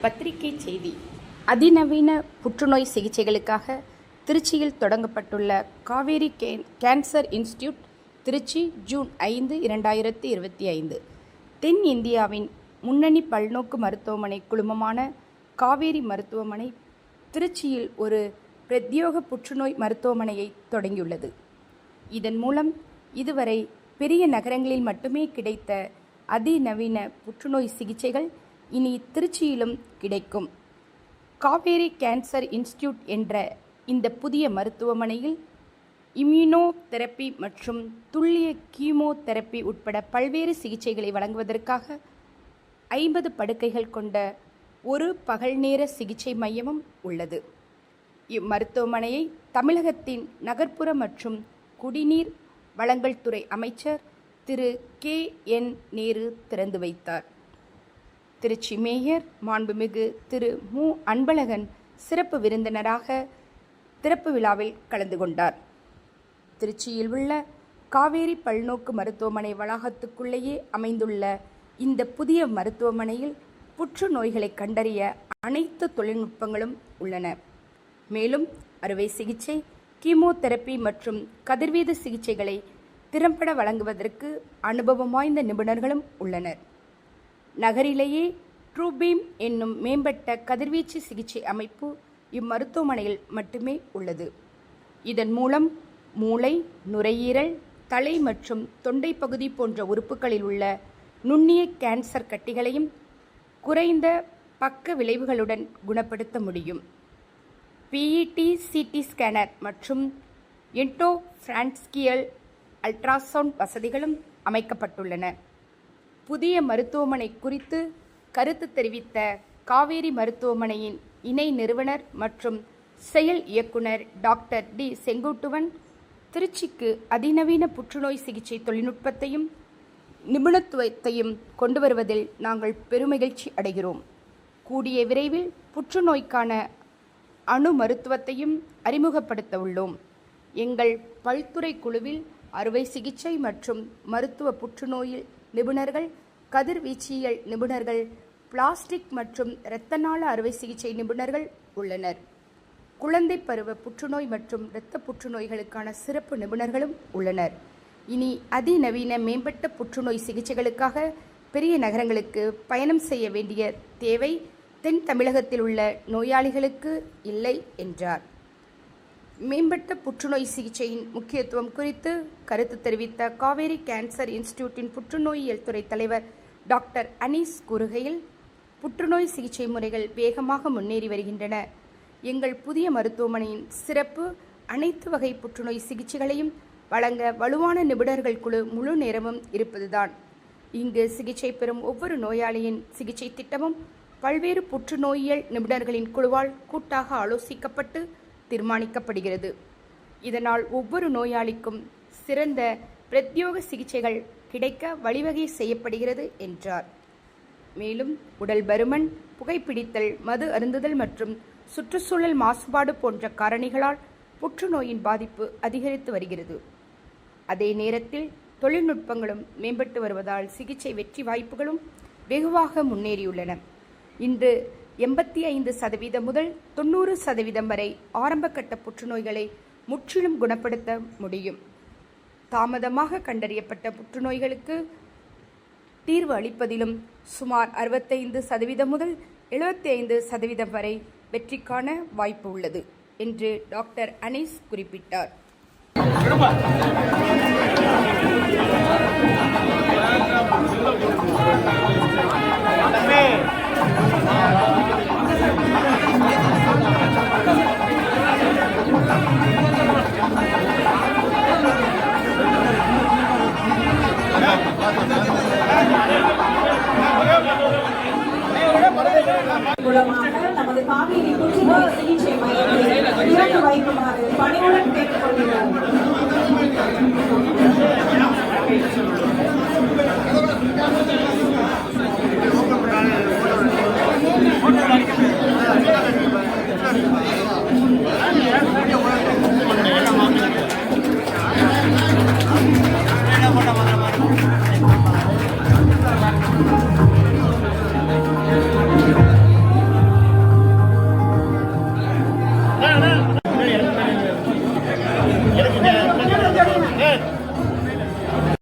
பத்திரிகை செய்தி. அதிநவீன புற்றுநோய் சிகிச்சைகளுக்காக திருச்சியில் தொடங்கப்பட்டுள்ள காவேரி கே- கேன்சர் இன்ஸ்டிடியூட் திருச்சி ஜூன் ஐந்து இரண்டாயிரத்தி இருபத்தி ஐந்து. தென் இந்தியாவின் முன்னணி பல்நோக்கு மருத்துவமனை குழுமமான காவேரி மருத்துவமனை திருச்சியில் ஒரு பிரத்யோக புற்றுநோய் மருத்துவமனையை தொடங்கியுள்ளது. இதன் மூலம் இதுவரை பெரிய நகரங்களில் மட்டுமே கிடைத்த அதிநவீன புற்றுநோய் சிகிச்சைகள் இனி திருச்சியிலும் கிடைக்கும். காவேரி கேன்சர் இன்ஸ்டியூட் என்ற இந்த புதிய மருத்துவமனையில் இம்யூனோ தெரப்பி மற்றும் துல்லிய கீமோதெரப்பி உட்பட பல்வேறு சிகிச்சைகளை வழங்குவதற்காக ஐம்பது படுக்கைகள் கொண்ட ஒரு பகல் நேர சிகிச்சை மையமும் உள்ளது. இம்மருத்துவமனையை தமிழகத்தின் நகர்ப்புற மற்றும் குடிநீர் வழங்கல் துறை அமைச்சர் திரு கே என் நேரு திறந்து வைத்தார். திருச்சி மேயர் மாண்புமிகு திரு மு. அன்பழகன் சிறப்பு விருந்தினராக திறப்பு விழாவில் கலந்து கொண்டார். திருச்சியில் உள்ள காவேரி பல்நோக்கு மருத்துவமனை வளாகத்துக்குள்ளேயே அமைந்துள்ள இந்த புதிய மருத்துவமனையில் புற்றுநோய்களை கண்டறிய அனைத்து தொழில்நுட்பங்களும் உள்ளன. மேலும் அறுவை சிகிச்சை கீமோதெரப்பி மற்றும் கதிர்வீத சிகிச்சைகளை திறம்பட வழங்குவதற்கு அனுபவம் வாய்ந்த நிபுணர்களும் உள்ளனர். நகரிலேயே ட்ரூபீம் என்னும் மேம்பட்ட கதிர்வீச்சு சிகிச்சை அமைப்பு இம்மருத்துவமனையில் மட்டுமே உள்ளது. இதன் மூலம் மூளை நுரையீரல் தலை மற்றும் தொண்டை பகுதி போன்ற உறுப்புகளில் உள்ள நுண்ணிய கேன்சர் கட்டிகளையும் குறைந்த பக்க விளைவுகளுடன் குணப்படுத்த முடியும். பிஇடி சிடி ஸ்கேனர் மற்றும் என்டோ பிரான்ஸ்கியல் அல்ட்ராசவுண்ட் வசதிகளும் அமைக்கப்பட்டுள்ளன. புதிய மருத்துவமனை குறித்து கருத்து தெரிவித்த காவேரி மருத்துவமனையின் இணை நிறுவனர் மற்றும் செயல் இயக்குனர் டாக்டர் டி. செங்குட்டுவன் திருச்சிக்கு அதிநவீன புற்றுநோய் சிகிச்சை தொழில்நுட்பத்தையும் நிபுணத்துவத்தையும் கொண்டு வருவதில் நாங்கள் பெருமகிழ்ச்சி அடைகிறோம். கூடிய விரைவில் புற்றுநோய்க்கான அணு மருத்துவத்தையும் அறிமுகப்படுத்த உள்ளோம். எங்கள் பல்துறை குழுவில் அறுவை சிகிச்சை மற்றும் மருத்துவ புற்றுநோயில் நிபுணர்கள் கதிர்வீச்சியல் நிபுணர்கள் பிளாஸ்டிக் மற்றும் இரத்த நாள அறுவை சிகிச்சை நிபுணர்கள் உள்ளனர். குழந்தை பருவ புற்றுநோய் மற்றும் இரத்த புற்றுநோய்களுக்கான சிறப்பு நிபுணர்களும் உள்ளனர். இனி அதிநவீன மேம்பட்ட புற்றுநோய் சிகிச்சைகளுக்காக பெரிய நகரங்களுக்கு பயணம் செய்ய வேண்டிய தேவை தென் தமிழகத்தில் உள்ள நோயாளிகளுக்கு இல்லை என்றார். மேம்பட்ட புற்றுநோய் சிகிச்சையின் முக்கியத்துவம் குறித்து கருத்து தெரிவித்த காவேரி கேன்சர் இன்ஸ்டிடியூட்டின் புற்றுநோயியல் துறை தலைவர் டாக்டர் அனீஸ் கூறுகையில் புற்றுநோய் சிகிச்சை முறைகள் வேகமாக முன்னேறி வருகின்றன. எங்கள் புதிய மருத்துவமனையின் சிறப்பு அனைத்து வகை புற்றுநோய் சிகிச்சைகளையும் வழங்க வலுவான நிபுணர்கள் குழு முழு நேரமும் இருப்பதுதான். இங்கு சிகிச்சை பெறும் ஒவ்வொரு நோயாளியின் சிகிச்சை திட்டமும் பல்வேறு புற்றுநோயியல் நிபுணர்களின் குழுவால் கூட்டாக ஆலோசிக்கப்பட்டு தீர்மானிக்கப்படுகிறது. இதனால் ஒவ்வொரு நோயாளிக்கும் சிறந்த பிரத்யோக சிகிச்சைகள் கிடைக்க வழிவகை செய்யப்படுகிறது என்றார். மேலும் உடல் பருமன் புகைப்பிடித்தல் மது அருந்துதல் மற்றும் சுற்றுச்சூழல் மாசுபாடு போன்ற காரணிகளால் புற்றுநோயின் பாதிப்பு அதிகரித்து வருகிறது. அதே நேரத்தில் தொழில்நுட்பங்களும் மேம்பட்டு வருவதால் சிகிச்சை வெற்றி வாய்ப்புகளும் வெகுவாக முன்னேறியுள்ளன. இன்று எண்பத்தி ஐந்து சதவீதம் முதல் தொண்ணூறு சதவீதம் வரை ஆரம்பகட்ட புற்றுநோய்களை முற்றிலும் குணப்படுத்த முடியும். தாமதமாக கண்டறியப்பட்ட புற்றுநோய்களுக்கு தீர்வு அளிப்பதிலும் சுமார் அறுபத்தைந்து சதவீதம் முதல் எழுபத்தி ஐந்து சதவீதம் வரை வெற்றிக்கான வாய்ப்பு உள்ளது என்று டாக்டர் அனீஸ் குறிப்பிட்டார். மூலமாக நமது காவேரி புற்றுநோய் சிகிச்சை மையத்தை திறந்து வைக்குமாறு பணியுடன் கேட்டுக்கொள்கிறார்